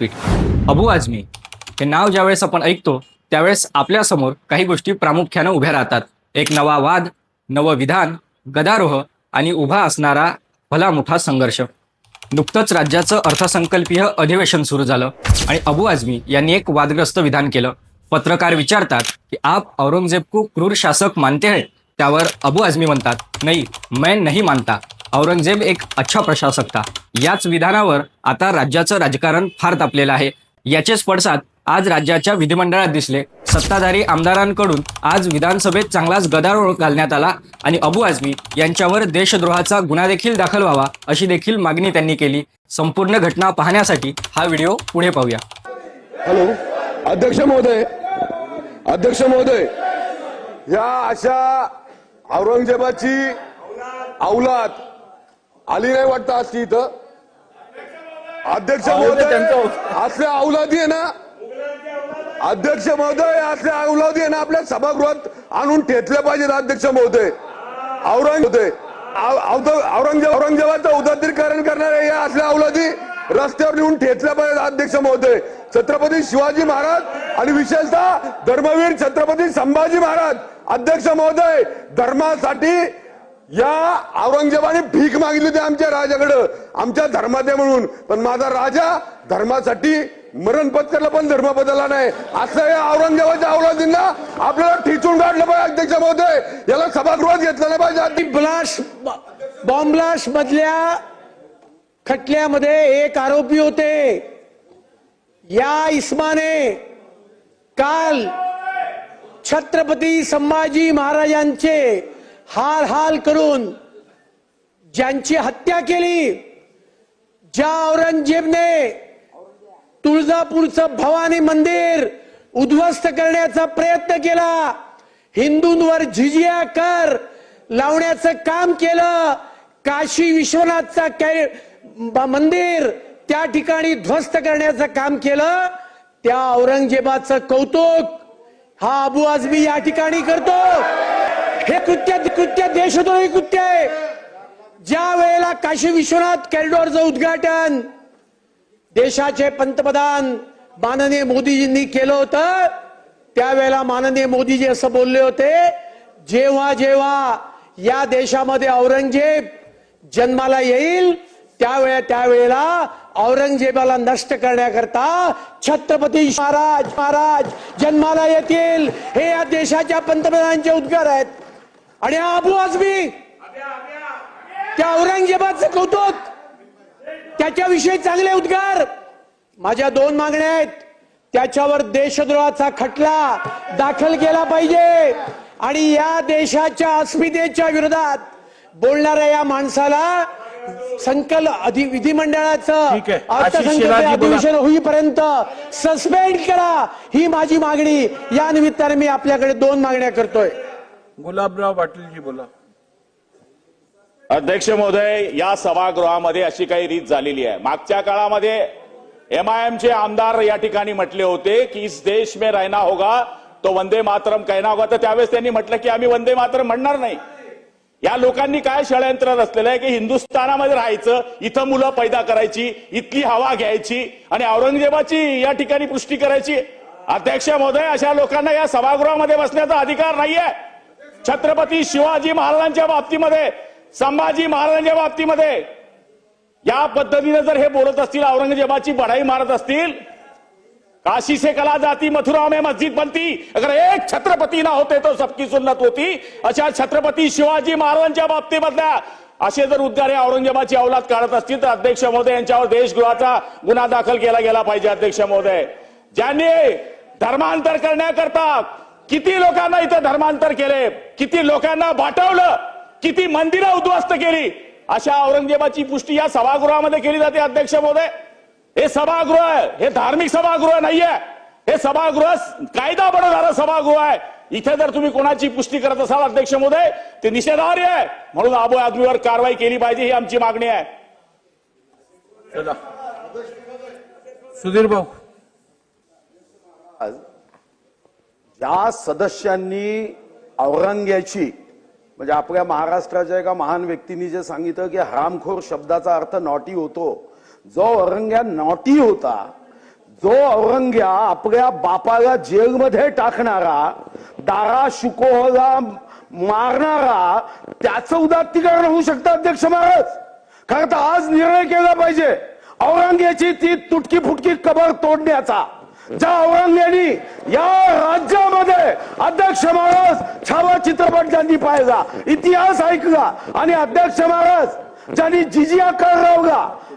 व्यासपीठ अबू आझमी हे नाव ज्यावेळेस आपण ऐकतो त्यावेळेस आपल्यासमोर काही गोष्टी प्रामुख्यानं उभ्या राहतात. एक नवा वाद नवं विधान गदारोह आणि उभा असणारा भला मोठा संघर्ष. नुकतंच राज्याचं अर्थसंकल्पीय अधिवेशन सुरू झालं आणि अबू आझमी यांनी एक वादग्रस्त विधान केलं. पत्रकार विचारतात की आप औरंगजेब को क्रूर शासक मानते हैं? त्यावर अबू आझमी म्हणतात नाही मैं नहीं मानता. औरंगजेब एक अच्छा प्रशासक था याच विधानावर आता राज्याचं राजकारण फार तापलेलं आहे. याचेच पडसाद आज राज्याच्या विधिमंडळात दिसले. सत्ताधारी आमदारांकडून आज विधानसभेत चांगलाच गदारोळ घालण्यात आला आणि अबू आझमी यांच्यावर देशद्रोहाचा गुन्हा देखील दाखल व्हावा अशी देखील मागणी त्यांनी केली. संपूर्ण घटना पाहण्यासाठी हा व्हिडिओ पुढे पाहूया. हॅलो. अध्यक्ष महोदय. अध्यक्ष महोदय. या अशा औरंगजेबाची औलाद आली नाही वाटतं आज ती इथं? अध्यक्ष महोदय असल्या औलादी आहे ना? अध्यक्ष महोदय असल्या औलादी आहे ना आपल्या सभागृहात आणून ठेचले पाहिजेत अध्यक्ष महोदय. औरंग होते. औरंगजेब औरंगजेबाचं उदात्तीकरण करणाऱ्या या असल्या औलादी रस्त्यावर नेऊन ठेचल्या पाहिजेत अध्यक्ष महोदय. छत्रपती शिवाजी महाराज आणि विशेषतः धर्मवीर छत्रपती संभाजी महाराज. अध्यक्ष महोदय धर्मासाठी या औरंगजेबाने भीक मागितली होती आमच्या राजाकडं. आमच्या धर्मात आहे म्हणून. पण माझा राजा धर्मासाठी मरण पत्करला पण धर्म बदलला नाही. असं या औरंगजेबाच्या औरंगजींना आपल्याला ठिचून काढलं पाहिजे अध्यक्ष महोदय. याला सभागृहात घेतलं नाही पाहिजे. आधी ब्लास्ट बॉम्ब मधल्या खटल्यामध्ये एक आरोपी होते. या इस्माने काल छत्रपती संभाजी महाराजांचे हाल हाल करून ज्यांची हत्या केली ज्या औरंगजेबने तुळजापूरचं भवानी मंदिर उद्ध्वस्त करण्याचा प्रयत्न केला हिंदूंवर झिजिया कर लावण्याचं काम केलं काशी विश्वनाथचा कै मंदिर त्या ठिकाणी ध्वस्त करण्याचं काम केलं त्या औरंगजेबाचं कौतुक हा अबू आझमी या ठिकाणी करतो. हे कृत्य कृत्य देशद्रोही कृत्य आहे. ज्या वेळेला काशी विश्वनाथ कॉरिडॉरचं उद्घाटन देशाचे पंतप्रधान माननीय मोदीजींनी केलं होतं त्यावेळेला माननीय मोदीजी असं बोलले होते जेव्हा जेव्हा या देशामध्ये औरंगजेब जन्माला येईल त्यावेळे त्यावेळेला औरंगजेबाला नष्ट करण्याकरता छत्रपती महाराज महाराज जन्माला येतील. हे या देशाच्या पंतप्रधानांचे उद्गार आहेत. आणि हा अबू आझमी त्या औरंगजेबाचं कौतुक त्याच्याविषयी चांगले उद्गार. माझ्या दोन मागण्या आहेत. त्याच्यावर देशद्रोहाचा खटला दाखल केला पाहिजे. आणि या देशाच्या अस्मितेच्या विरोधात बोलणाऱ्या या माणसाला संकल अधि विधिमंडळाचं अर्थसंकल्प. अधिवेशन होईपर्यंत सस्पेंड करा ही माझी मागणी. या निमित्ताने मी आपल्याकडे दोन मागण्या करतोय. गुलाबराव पाटीलजी बोला. अध्यक्ष महोदय या सभागृहामध्ये अशी काही रीत झालेली आहे. मागच्या काळामध्ये एमआयएमचे आमदार या ठिकाणी म्हटले होते की इस देश में रहना होगा तो वंदे मातरम कहना होगा. तर त्यावेळेस त्यांनी म्हटलं की आम्ही वंदे मातरम म्हणणार नाही. या लोकांनी काय षडयंत्र रचलेलं आहे की हिंदुस्थानामध्ये राहायचं इथं मुलं पैदा करायची इथली हवा घ्यायची आणि औरंगजेबाची या ठिकाणी पुष्टी करायची. अध्यक्ष महोदय अशा लोकांना या सभागृहामध्ये बसण्याचा अधिकार नाहीये. छत्रपती शिवाजी महाराजांच्या बाबतीमध्ये संभाजी महाराजांच्या बाबतीमध्ये या पद्धतीने जर हे बोलत असतील औरंगजेबाची बढाई मारत असतील काशी से कला जाती मथुरा में मस्जिद बनती अगर एक छत्रपती ना होते तो सबकी सुन्नत होती. अशा छत्रपती शिवाजी महाराजांच्या बाबतीमधल्या असे जर उद्गार औरंगजेबाची अवलाद काढत असतील तर अध्यक्ष महोदय यांच्यावर देशगृहाचा गुन्हा दाखल केला गेला पाहिजे अध्यक्ष महोदय. ज्यांनी धर्मांतर करण्याकरता किती लोकांना इथं धर्मांतर केले? किती लोकांना बाटवलं किती मंदिरं उद्ध्वस्त केली? अशा औरंगजेबाची पुष्टी या सभागृहामध्ये केली जाते अध्यक्ष महोदय. हे सभागृह आहे. हे धार्मिक सभागृह नाहीये. हे सभागृह कायदा बनवणारं सभागृह आहे. इथे जर तुम्ही कोणाची पुष्टी करत असाल अध्यक्ष महोदय ते निषेधार्ह आहे. म्हणून आबो आदमीवर कारवाई केली पाहिजे ही आमची मागणी आहे. चला. सुधीर भाऊ. त्या सदस्यांनी औरंग्याची म्हणजे आपल्या महाराष्ट्राच्या एका महान व्यक्तींनी जे सांगितलं की हरामखोर शब्दाचा अर्थ नॉटी होतो. जो औरंग्या नॉटी होता जो औरंग्या आपल्या बापाला जेलमध्ये टाकणारा दारा शुकोहला मारणारा त्याचं उदात्तीकरण होऊ शकतं अध्यक्ष महाराज. खरं तर आज निर्णय केला पाहिजे. औरंग्याची ती तुटकी फुटकी कबर तोडण्याचा. ज्या औरंग्यानी या राज्यामध्ये अध्यक्ष महाराज छावा चित्रपट त्यांनी पाहिला इतिहास ऐकला आणि अध्यक्ष महाराज ज्यांनी जिजिया कर लावला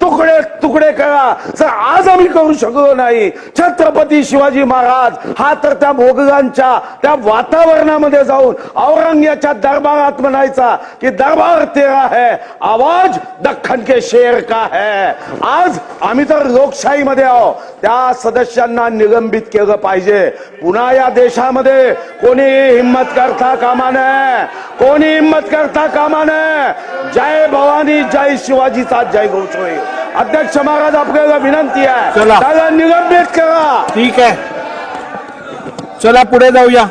तुकडे तुकडे करा. जर आज आम्ही करू शकलो नाही छत्रपती शिवाजी महाराज हा तर त्या मोगलांच्या त्या वातावरणामध्ये जाऊन औरंग्याच्या दरबारात म्हणायचा की दरबार तेरा है आवाज दख्खन के शेर का है. आज आम्ही तर लोकशाहीमध्ये आहो त्या सदस्यांना निलंबित केलं पाहिजे. पुन्हा या देशामध्ये कोणी हिंमत करता कामा नये. कोणी हिंमत करता कामा नये. जय भवानी जय शिवाजीचा जय घोष होईल अध्यक्ष महाराज आपल्याला विनंती आहे. चला. त्याला निलंबित करा. ठीक आहे. चला पुढे जाऊया.